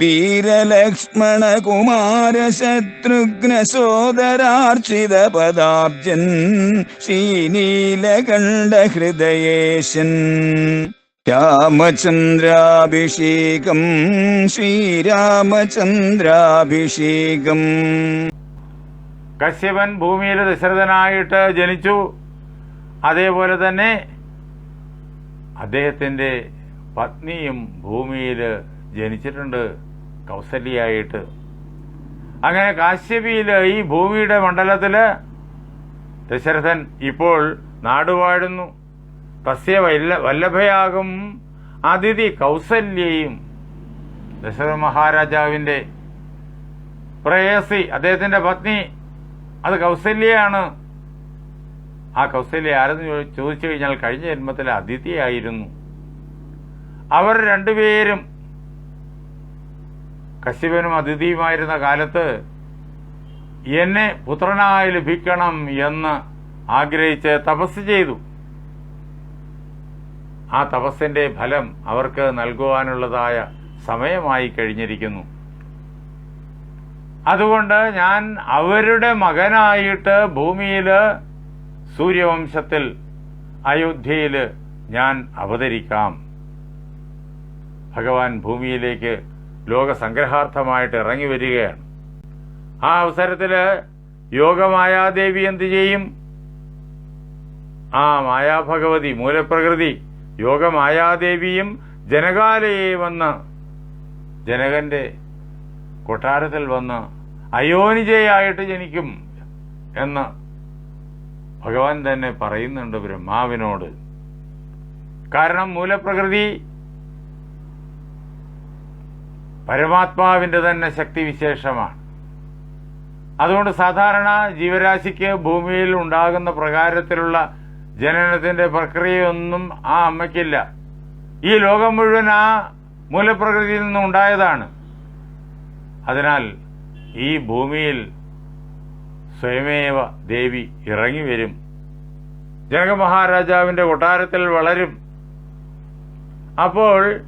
വീരലക്ഷ്മണ കുമാര ശത്രുഘ്ന സോദരാർച്ചിത പദാബ്ജൻ ശ്രീനീലകണ്ഠ ഹൃദയേശൻ രാമചന്ദ്രാഭിഷേകം ശ്രീരാമചന്ദ്രാഭിഷേകം. കശ്യപൻ ഭൂമിയിൽ ദശരഥനായിട്ട് ജനിച്ചു. അതേപോലെ തന്നെ അദ്ദേഹത്തിന്റെ പത്നിയും ഭൂമിയിൽ ജനിച്ചിട്ടുണ്ട്. കൗസല്യായിട്ട്. അങ്ങനെ കാശ്യപിയിൽ ഈ ഭൂമിയുടെ മണ്ഡലത്തിൽ ദശരഥൻ ഇപ്പോൾ നാടുവാഴുന്നു. തസ്യ വല്ല വല്ലഭയാകും അതിഥി കൗസല്യയും. ദശരഥ മഹാരാജാവിന്റെ പ്രേയസി അദ്ദേഹത്തിന്റെ പത്നി അത് കൗസല്യയാണ്. ആ കൗസല്യ ആരെന്ന് ചോദിച്ചു കഴിഞ്ഞാൽ കഴിഞ്ഞ ജന്മത്തിലെ അതിഥിയായിരുന്നു. അവർ രണ്ടുപേരും കശ്യപനും അതിഥിയുമായിരുന്ന കാലത്ത് എന്നെ പുത്രനായി ലഭിക്കണം എന്ന് ആഗ്രഹിച്ച് തപസ് ചെയ്തു. ആ തപസ്സിന്റെ ഫലം അവർക്ക് നൽകുവാനുള്ളതായ സമയമായി കഴിഞ്ഞിരിക്കുന്നു. അതുകൊണ്ട് ഞാൻ അവരുടെ മകനായിട്ട് ഭൂമിയിൽ സൂര്യവംശത്തിൽ അയോധ്യയിൽ ഞാൻ അവതരിക്കാം. ഭഗവാൻ ഭൂമിയിലേക്ക് ലോകസംഗ്രഹാർത്ഥമായിട്ട് ഇറങ്ങി വരികയാണ്. ആ അവസരത്തിൽ യോഗമായാദേവി എന്ത് ചെയ്യും? ആ മായാഭഗവതി മൂലപ്രകൃതി യോഗമായാദേവിയും ജനകാലയെ വന്ന് ജനകന്റെ കൊട്ടാരത്തിൽ വന്ന് അയോനിജയായിട്ട് ജനിക്കും എന്ന് ഭഗവാൻ തന്നെ പറയുന്നുണ്ട് ബ്രഹ്മാവിനോട്. കാരണം മൂലപ്രകൃതി പരമാത്മാവിന്റെ തന്നെ ശക്തി വിശേഷമാണ്. അതുകൊണ്ട് സാധാരണ ജീവരാശിക്ക് ഭൂമിയിൽ ഉണ്ടാകുന്ന പ്രകാരത്തിലുള്ള ജനനത്തിന്റെ പ്രക്രിയയൊന്നും ആ അമ്മയ്ക്കില്ല. ഈ ലോകം മുഴുവൻ ആ മൂലപ്രകൃതിയിൽ നിന്നും ഉണ്ടായതാണ്. അതിനാൽ ഈ ഭൂമിയിൽ സ്വയമേവ ദേവി ഇറങ്ങി വരും. ജനകമഹാരാജാവിന്റെ കൊട്ടാരത്തിൽ വളരും. അപ്പോൾ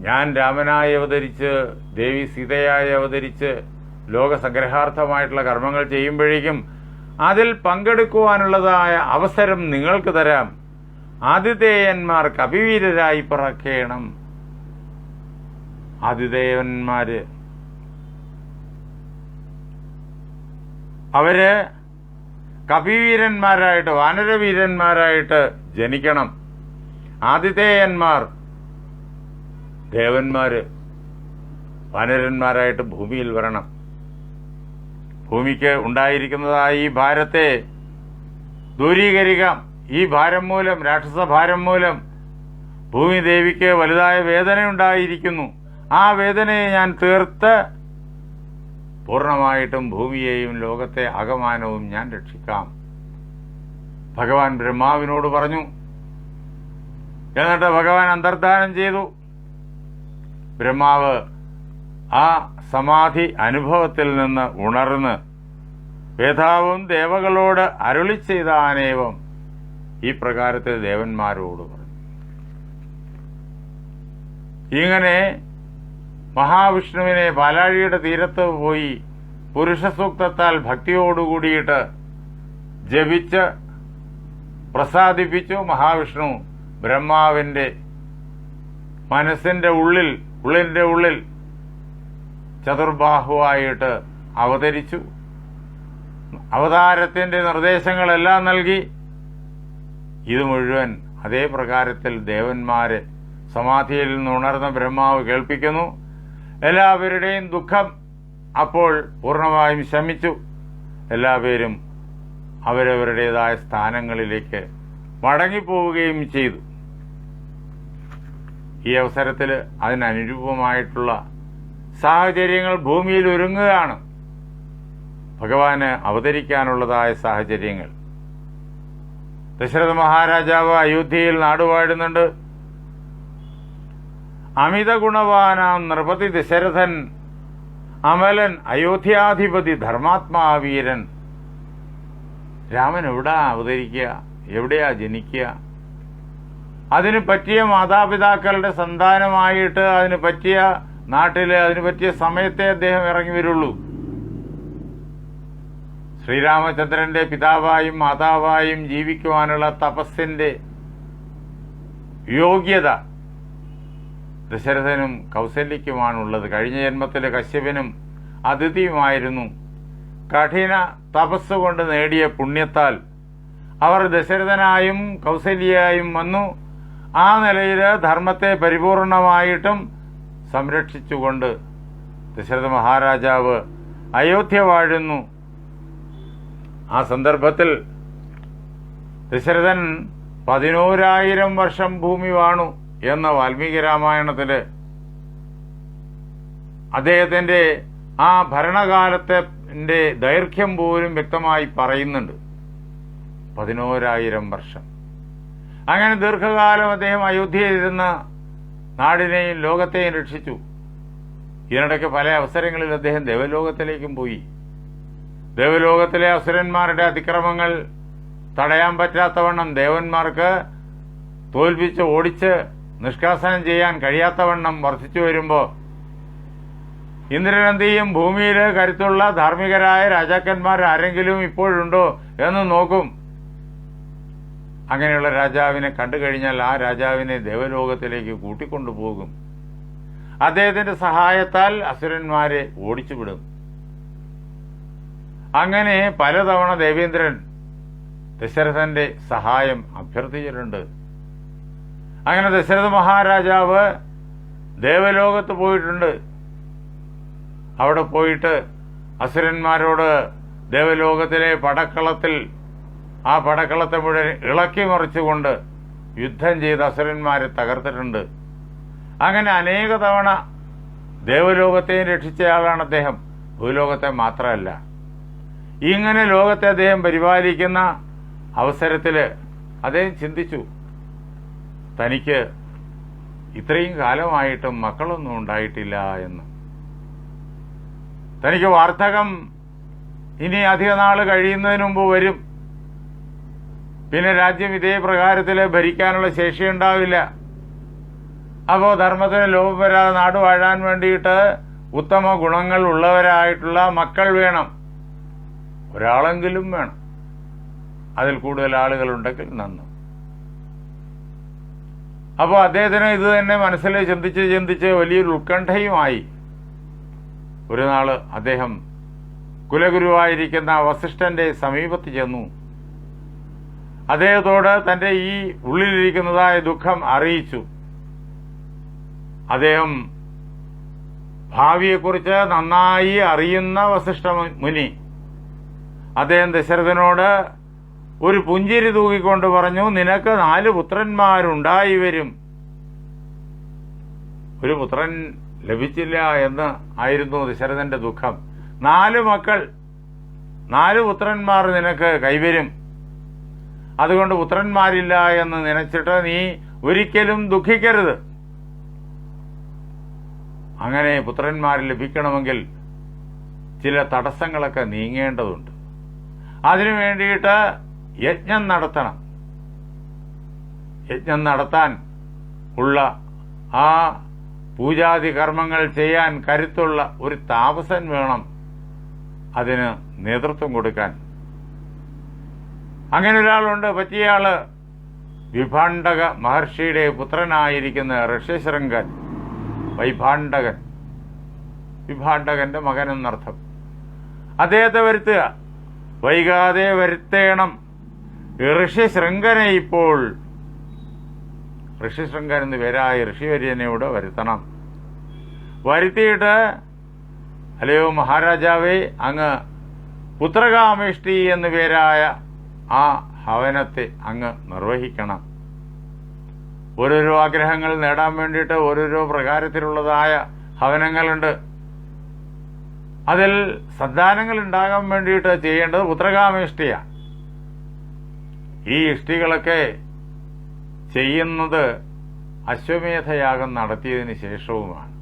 ഞാൻ രാമനായി അവതരിച്ച് ദേവി സീതയായി അവതരിച്ച് ലോകസംഗ്രഹാർത്ഥമായിട്ടുള്ള കർമ്മങ്ങൾ ചെയ്യുമ്പോഴേക്കും അതിൽ പങ്കെടുക്കുവാനുള്ളതായ അവസരം നിങ്ങൾക്ക് തരാം. ആതിഥേയന്മാർ കവിവീരരായി പറക്കേണം. ആതിഥേയന്മാര്. അവർ കപിവീരന്മാരായിട്ട് വാനരവീരന്മാരായിട്ട് ജനിക്കണം. ആതിഥേയന്മാർ ദേവന്മാര് വാനരന്മാരായിട്ട് ഭൂമിയിൽ വരണം. ഭൂമിക്ക് ഉണ്ടായിരിക്കുന്നതായ ഈ ഭാരത്തെ ദൂരീകരിക്കാം. ഈ ഭാരം മൂലം രാക്ഷസ ഭാരം മൂലം ഭൂമി ദേവിക്ക് വലുതായ വേദനയുണ്ടായിരിക്കുന്നു. ആ വേദനയെ ഞാൻ തീർത്ത് പൂർണമായിട്ടും ഭൂമിയെയും ലോകത്തെ അകമാനവും ഞാൻ രക്ഷിക്കാം. ഭഗവാൻ ബ്രഹ്മാവിനോട് പറഞ്ഞു. എന്നിട്ട് ഭഗവാൻ അന്തർദാനം ചെയ്തു. ബ്രഹ്മാവ് ആ സമാധി അനുഭവത്തിൽ നിന്ന് ഉണർന്ന് വേദാവും ദേവകളോട് അരുളി ചെയ്ത ആനേവം ഈ പ്രകാരത്തിൽ ദേവന്മാരോട് പറഞ്ഞു. ഇങ്ങനെ മഹാവിഷ്ണുവിനെ പാലാഴിയുടെ തീരത്ത് പോയി പുരുഷസൂക്തത്താൽ ഭക്തിയോടുകൂടിയിട്ട് ജപിച്ച് പ്രസാദിപ്പിച്ചു മഹാവിഷ്ണു ബ്രഹ്മാവിന്റെ മനസ്സിന്റെ ഉള്ളിൽ ഉള്ളിന്റെ ഉള്ളിൽ ചതുർബാഹുവായിട്ട് അവതരിച്ചു. അവതാരത്തിന്റെ നിർദ്ദേശങ്ങളെല്ലാം നൽകി. ഇത് മുഴുവൻ അതേ പ്രകാരത്തിൽ ദേവന്മാരെ സമാധിയിൽ നിന്ന് ഉണർന്ന ബ്രഹ്മാവ് കേൾപ്പിക്കുന്നു. എല്ലാവരുടെയും ദുഃഖം അപ്പോൾ പൂർണമായും ശമിച്ചു. എല്ലാവരും അവരവരുടേതായ സ്ഥാനങ്ങളിലേക്ക് മടങ്ങിപ്പോവുകയും ചെയ്തു. ഈ അവസരത്തിൽ അതിനനുരൂപമായിട്ടുള്ള സാഹചര്യങ്ങൾ ഭൂമിയിൽ ഒരുങ്ങുകയാണ്. ഭഗവാന് അവതരിക്കാനുള്ളതായ സാഹചര്യങ്ങൾ. ദശരഥ മഹാരാജാവ് അയോധ്യയിൽ നാടുവാഴുന്നുണ്ട്. അമിത ഗുണവാനാം നൃപതി ദശരഥൻ അമലൻ അയോധ്യാധിപതി ധർമാത്മാവീരൻ. രാമൻ എവിടാ അവതരിക്കുക? എവിടെയാ ജനിക്കുക? അതിന് പറ്റിയ മാതാപിതാക്കളുടെ സന്താനമായിട്ട് അതിന് പറ്റിയ നാട്ടിൽ അതിന് പറ്റിയ സമയത്തെ അദ്ദേഹം ഇറങ്ങി വരുള്ളൂ. ശ്രീരാമചന്ദ്രന്റെ പിതാവായും മാതാവായും ജീവിക്കുവാനുള്ള തപസ്സിന്റെ യോഗ്യത ദശരഥനും കൗസല്യക്കുമാണുള്ളത്. കഴിഞ്ഞ ജന്മത്തിലെ കശ്യപനും അതിഥിയുമായിരുന്നു. കഠിന തപസ് കൊണ്ട് നേടിയ പുണ്യത്താൽ അവർ ദശരഥനായും കൗസല്യയായും വന്നു. ആ നിലയിൽ ധർമ്മത്തെ പരിപൂർണമായിട്ടും സംരക്ഷിച്ചുകൊണ്ട് ദശരഥ മഹാരാജാവ് അയോധ്യ വാഴുന്നു. ആ സന്ദർഭത്തിൽ ദശരഥൻ പതിനോരായിരം വർഷം ഭൂമി വാണു എന്ന വാൽമീകി രാമായണത്തിൽ അദ്ദേഹത്തിന്റെ ആ ഭരണകാലത്തെ ദൈർഘ്യം പോലും വ്യക്തമായി പറയുന്നുണ്ട്. പതിനോരായിരം വർഷം. അങ്ങനെ ദീർഘകാലം അദ്ദേഹം അയോധ്യയിലിരുന്ന നാടിനെയും ലോകത്തെയും രക്ഷിച്ചു. ഇതിനിടയ്ക്ക് പല അവസരങ്ങളിൽ അദ്ദേഹം ദേവലോകത്തിലേക്കും പോയി. ദേവലോകത്തിലെ അസുരന്മാരുടെ അതിക്രമങ്ങൾ തടയാൻ പറ്റാത്തവണ്ണം ദേവന്മാർക്ക് തോൽപ്പിച്ച് ഓടിച്ച് നിഷ്കാസനം ചെയ്യാൻ കഴിയാത്തവണ്ണം വർദ്ധിച്ചു വരുമ്പോൾ ഇന്ദ്രനന്ദിയും ഭൂമിയിൽ കരുത്തുള്ള ധാർമ്മികരായ രാജാക്കന്മാർ ആരെങ്കിലും ഇപ്പോഴുണ്ടോ എന്ന് നോക്കും. അങ്ങനെയുള്ള രാജാവിനെ കണ്ടു കഴിഞ്ഞാൽ ആ രാജാവിനെ ദേവലോകത്തിലേക്ക് കൂട്ടിക്കൊണ്ടുപോകും അദ്ദേഹത്തിന്റെ സഹായത്താൽ അസുരന്മാരെ ഓടിച്ചുവിടും അങ്ങനെ പലതവണ ദേവേന്ദ്രൻ ദശരഥന്റെ സഹായം അഭ്യർത്ഥിച്ചിട്ടുണ്ട്. അങ്ങനെ ദശരഥ മഹാരാജാവ് ദേവലോകത്ത് പോയിട്ടുണ്ട്. അവിടെ പോയിട്ട് അസുരന്മാരോട് ദേവലോകത്തിലെ പടക്കളത്തിൽ ആ പടക്കളത്തെ മുഴുവൻ ഇളക്കി മറിച്ചുകൊണ്ട് യുദ്ധം ചെയ്ത് അസുരന്മാരെ തകർത്തിട്ടുണ്ട്. അങ്ങനെ അനേക തവണ ദേവലോകത്തെയും രക്ഷിച്ചയാളാണ് അദ്ദേഹം. ഭൂലോകത്തെ മാത്രമല്ല. ഇങ്ങനെ ലോകത്തെ അദ്ദേഹം പരിപാലിക്കുന്ന അവസരത്തിൽ അദ്ദേഹം ചിന്തിച്ചു. തനിക്ക് ഇത്രയും കാലമായിട്ടും മക്കളൊന്നും ഉണ്ടായിട്ടില്ല എന്ന്. തനിക്ക് വാർത്തകം ഇനി അധിക നാൾ കഴിയുന്നതിന് മുമ്പ് വരും. പിന്നെ രാജ്യം ഇതേ പ്രകാരത്തിൽ ഭരിക്കാനുള്ള ശേഷിയുണ്ടാവില്ല. അപ്പോൾ ധർമ്മത്തിന് ലോപം വരാതെ നാട് വാഴാൻ വേണ്ടിയിട്ട് ഉത്തമ ഗുണങ്ങൾ ഉള്ളവരായിട്ടുള്ള മക്കൾ വേണം. ഒരാളെങ്കിലും വേണം. അതിൽ കൂടുതൽ ആളുകളുണ്ടെങ്കിൽ നന്ന്. അപ്പോൾ അദ്ദേഹത്തിന് ഇത് തന്നെ മനസ്സിൽ ചിന്തിച്ച് ചിന്തിച്ച് വലിയൊരു ഉത്കണ്ഠയുമായി ഒരു നാൾ അദ്ദേഹം കുലഗുരുവായിരിക്കുന്ന വസിഷ്ഠന്റെ സമീപത്ത് ചെന്നു. അദ്ദേഹത്തോട് തന്റെ ഈ ഉള്ളിലിരിക്കുന്നതായ ദുഃഖം അറിയിച്ചു. അദ്ദേഹം ഭാവിയെക്കുറിച്ച് നന്നായി അറിയുന്ന വസിഷ്ഠ മുനി. അദ്ദേഹം ദശരഥനോട് ഒരു പുഞ്ചിരി തൂക്കിക്കൊണ്ട് പറഞ്ഞു നിനക്ക് നാല് പുത്രന്മാരുണ്ടായി വരും. ഒരു പുത്രൻ ലഭിച്ചില്ല എന്ന് ആയിരുന്നു ദശരഥന്റെ ദുഃഖം. നാല് മക്കൾ നാല് പുത്രന്മാർ നിനക്ക് കൈവരും. അതുകൊണ്ട് പുത്രന്മാരില്ല എന്ന് നനച്ചിട്ട് നീ ഒരിക്കലും ദുഃഖിക്കരുത്. അങ്ങനെ പുത്രന്മാർ ലഭിക്കണമെങ്കിൽ ചില തടസ്സങ്ങളൊക്കെ നീങ്ങേണ്ടതുണ്ട്. അതിനു വേണ്ടിയിട്ട് യജ്ഞം നടത്തണം. യജ്ഞം നടത്താൻ ഉള്ള ആ പൂജാതി കർമ്മങ്ങൾ ചെയ്യാൻ കരുത്തുള്ള ഒരു താപസൻ വേണം. അതിന് നേതൃത്വം കൊടുക്കാൻ അങ്ങനെ ഒരാളുണ്ട്. പറ്റിയയാൾ വിഭാണ്ഡക മഹർഷിയുടെ പുത്രനായിരിക്കുന്ന ഋഷ്യശൃംഗൻ വൈഭാണ്ഡകൻ. വിഭാണ്ഡകന്റെ മകൻ എന്നർത്ഥം അദ്ദേഹത്തെ വരുത്തുക. വൈകാതെ വരുത്തേണം. ഋഷ്യശൃംഗനെ ഇപ്പോൾ ഋഷ്യശൃംഗൻ എന്ന് പേരായ ഋഷിവര്യനോട് വരുത്തണം. വരുത്തിയിട്ട് അല്ലയോ മഹാരാജാവേ അങ്ങ് പുത്രകാമിഷ്ടി എന്ന് പേരായ ആ ഹവനത്തെ അങ്ങ് നിർവഹിക്കണം. ഓരോരോ ആഗ്രഹങ്ങൾ നേടാൻ വേണ്ടിയിട്ട് ഓരോരോ പ്രകാരത്തിലുള്ളതായ ഹവനങ്ങളുണ്ട്. അതിൽ സന്താനങ്ങൾ ഉണ്ടാകാൻ വേണ്ടിയിട്ട് ചെയ്യേണ്ടത് പുത്രകാമിഷ്ടിയാണ് ഈ ഇഷ്ടികളൊക്കെ ചെയ്യുന്നത് അശ്വമേധയാഗം നടത്തിയതിന് ശേഷവുമാണ്.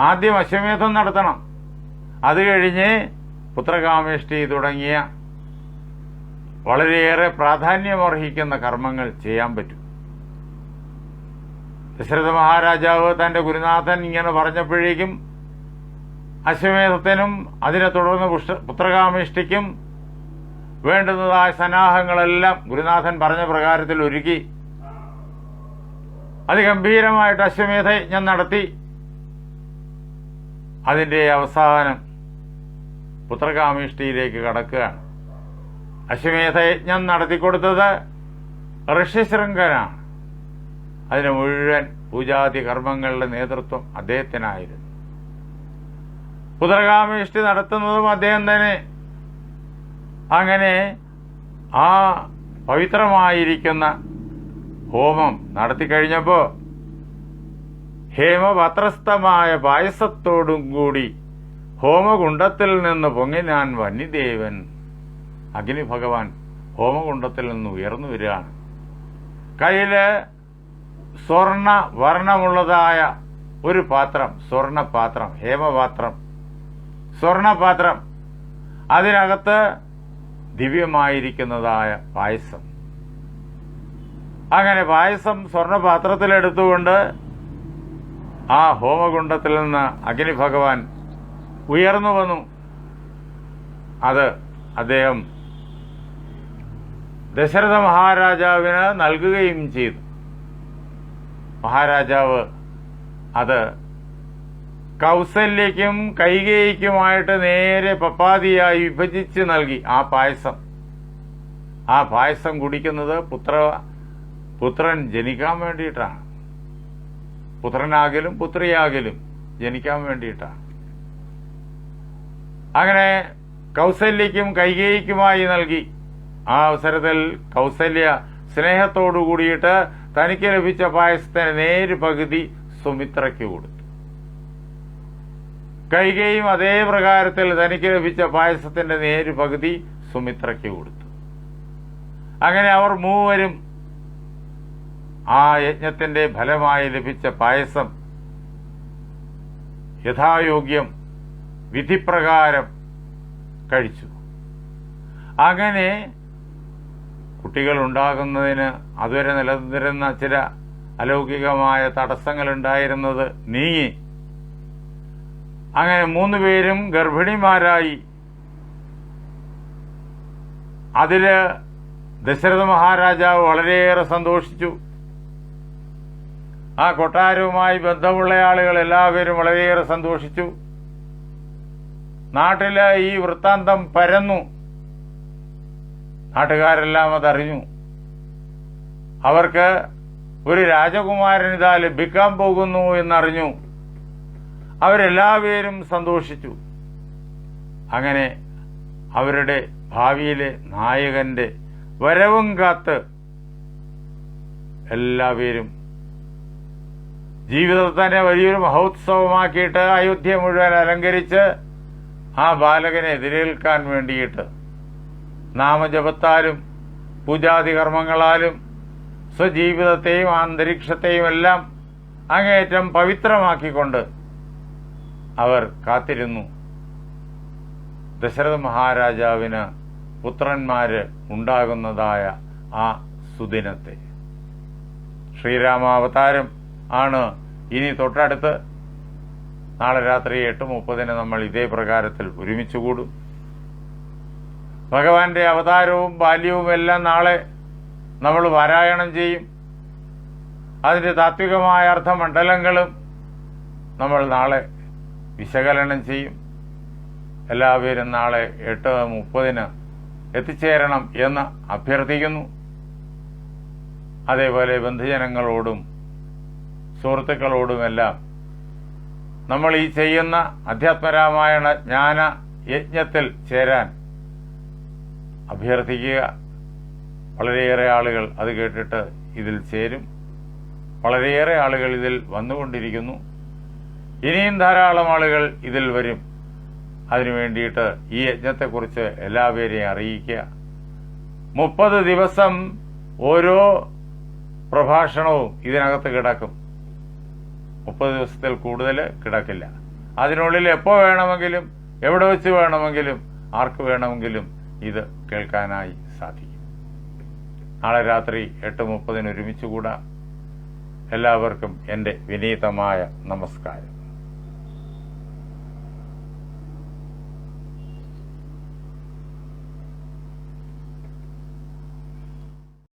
ആദ്യം അശ്വമേധം നടത്തണം. അത് കഴിഞ്ഞ് പുത്രകാമേഷ്ടി തുടങ്ങിയ വളരെയേറെ പ്രാധാന്യമർഹിക്കുന്ന കർമ്മങ്ങൾ ചെയ്യാൻ പറ്റും. ദശരഥ മഹാരാജാവ് തന്റെ ഗുരുനാഥൻ ഇങ്ങനെ പറഞ്ഞപ്പോഴേക്കും അശ്വമേധത്തിനും അതിനെ തുടർന്ന് പുത്രകാമിഷ്ഠിക്കും വേണ്ടുന്നതായ സന്നാഹങ്ങളെല്ലാം ഗുരുനാഥൻ പറഞ്ഞ പ്രകാരത്തിൽ ഒരുക്കി. അതിഗംഭീരമായിട്ട് അശ്വമേധ ഞാൻ നടത്തി. അതിന്റെ അവസാനം പുത്രകാമിഷ്ഠിയിലേക്ക് കടക്കുകയാണ്. അശ്വമേധ യജ്ഞം നടത്തിക്കൊടുത്തത് ഋഷ്യശൃംഖനാണ് അതിന് മുഴുവൻ പൂജാതി കർമ്മങ്ങളുടെ നേതൃത്വം അദ്ദേഹത്തിനായിരുന്നു. പുത്രകാമേഷ്ടി നടത്തുന്നതും അദ്ദേഹം തന്നെ. അങ്ങനെ ആ പവിത്രമായിരിക്കുന്ന ഹോമം നടത്തിക്കഴിഞ്ഞപ്പോൾ ഹേമപത്രസ്ഥമായ പായസത്തോടും കൂടി ഹോമകുണ്ടത്തിൽ നിന്ന് പൊങ്ങി പൊങ്ങിനാൻ വന്യദേവൻ അഗ്നി ഭഗവാൻ ഹോമകുണ്ടത്തിൽ നിന്ന് ഉയർന്നു വരികയാണ്. കയ്യിൽ സ്വർണ വർണമുള്ളതായ ഒരു പാത്രം സ്വർണപാത്രം ഹേമപാത്രം. സ്വർണപാത്രം. അതിനകത്ത് ദിവ്യമായിരിക്കുന്നതായ പായസം. അങ്ങനെ പായസം സ്വർണപാത്രത്തിലെടുത്തുകൊണ്ട് ആ ഹോമകുണ്ടത്തിൽ നിന്ന് അഗ്നി ഭഗവാൻ ഉയർന്നു വന്നു. അത് അദ്ദേഹം ദശരഥ മഹാരാജാവിന് നൽകുകയും ചെയ്തു. മഹാരാജാവ് അത് കൗസല്യയ്ക്കും കൈകേയിക്കുമായിട്ട് നേരെ പപ്പാതിയായി വിഭജിച്ച് നൽകി. ആ പായസം. ആ പായസം കുടിക്കുന്നത് പുത്ര പുത്രൻ ജനിക്കാൻ വേണ്ടിയിട്ടാണ്. പുത്രനാകലും പുത്രിയാകലും ജനിക്കാൻ വേണ്ടിയിട്ടാണ്. അങ്ങനെ കൗസല്യയ്ക്കും കൈകേയിക്കുമായി നൽകി. ആ അവസരത്തിൽ കൗസല്യ സ്നേഹത്തോടു കൂടിയിട്ട് തനിക്ക് ലഭിച്ച പായസത്തിന് നേര് പകുതി സുമിത്രയ്ക്ക് കൊടുത്തു. കൈകയും അതേ പ്രകാരത്തിൽ തനിക്ക് ലഭിച്ച പായസത്തിന്റെ നേര് പകുതി സുമിത്രയ്ക്ക് കൊടുത്തു. അങ്ങനെ അവർ മൂവരും ആ യജ്ഞത്തിന്റെ ഫലമായി ലഭിച്ച പായസം യഥായോഗ്യം വിധിപ്രകാരം കഴിച്ചു. അങ്ങനെ കുട്ടികൾ ഉണ്ടാകുന്നതിന് അതുവരെ നിലനിന്നിരുന്ന ചില അലൗകികമായ തടസ്സങ്ങൾ ഉണ്ടായിരുന്നത് നീങ്ങി അങ്ങനെ മൂന്ന് പേരും ഗർഭിണിമാരായി. അതിൽ ദശരഥ മഹാരാജാവ് വളരെയേറെ സന്തോഷിച്ചു. ആ കൊട്ടാരവുമായി ബന്ധമുള്ള ആളുകൾ എല്ലാവരും വളരെയേറെ സന്തോഷിച്ചു. നാട്ടിലെ ഈ വൃത്താന്തം പരന്നു. നാട്ടുകാരെല്ലാം അതറിഞ്ഞു. അവർക്ക് ഒരു രാജകുമാരൻ ഇതാ ലഭിക്കാൻ പോകുന്നു എന്നറിഞ്ഞു. അവരെല്ലാവരും സന്തോഷിച്ചു. അങ്ങനെ അവരുടെ ഭാവിയിലെ നായകന്റെ വരവും കാത്ത് എല്ലാവരും ജീവിതത്തിനെ വലിയൊരു മഹോത്സവമാക്കിയിട്ട് അയോധ്യ മുഴുവൻ അലങ്കരിച്ച് ആ ബാലകനെ എതിരേൽക്കാൻ വേണ്ടിയിട്ട് നാമജപത്താലും പൂജാതി കർമ്മങ്ങളാലും സ്വജീവിതത്തെയും അന്തരീക്ഷത്തെയും എല്ലാം അങ്ങേയറ്റം പവിത്രമാക്കിക്കൊണ്ട് അവർ കാത്തിരുന്നു. ദശരഥ മഹാരാജാവിന് പുത്രന്മാര് ഉണ്ടാകുന്നതായ ആ സുദിനത്തെ. ശ്രീരാമാവതാരം ആണ് ഇനി തൊട്ടടുത്ത്. നാളെ രാത്രി എട്ട് മുപ്പതിന് നമ്മൾ ഇതേ പ്രകാരത്തിൽ ഒരുമിച്ച് കൂടും. ഭഗവാന്റെ അവതാരവും ബാല്യവും എല്ലാം നാളെ നമ്മൾ പാരായണം ചെയ്യും. അതിന്റെ താത്വികമായ അർത്ഥമണ്ഡലങ്ങളും നമ്മൾ നാളെ വിശകലനം ചെയ്യും. എല്ലാവരും നാളെ എട്ട് മുപ്പതിന് എത്തിച്ചേരണം എന്ന് അഭ്യർത്ഥിക്കുന്നു. അതേപോലെ ബന്ധുജനങ്ങളോടും സുഹൃത്തുക്കളോടുമെല്ലാം നമ്മൾ ഈ ചെയ്യുന്ന അധ്യാത്മരാമായണ ജ്ഞാന യജ്ഞത്തിൽ ചേരാൻ അഭ്യർത്ഥിക്കുക വളരെയേറെ ആളുകൾ അത് കേട്ടിട്ട് ഇതിൽ ചേരും. വളരെയേറെ ആളുകൾ ഇതിൽ വന്നുകൊണ്ടിരിക്കുന്നു. ഇനിയും ധാരാളം ആളുകൾ ഇതിൽ വരും. അതിനു വേണ്ടിയിട്ട് ഈ യജ്ഞത്തെക്കുറിച്ച് എല്ലാവരെയും അറിയിക്കുക. മുപ്പത് ദിവസം ഓരോ പ്രഭാഷണവും ഇതിനകത്ത് കിടക്കും. മുപ്പത് ദിവസത്തിൽ കൂടുതൽ കിടക്കില്ല. അതിനുള്ളിൽ എപ്പോൾ വേണമെങ്കിലും എവിടെ വെച്ച് വേണമെങ്കിലും ആർക്ക് വേണമെങ്കിലും ഇത് കേൾക്കാനായി സാധിക്കും. നാളെ രാത്രി എട്ട് മുപ്പതിന് ഒരുമിച്ച് കൂടാം. എല്ലാവർക്കും എന്റെ വിനീതമായ നമസ്കാരം.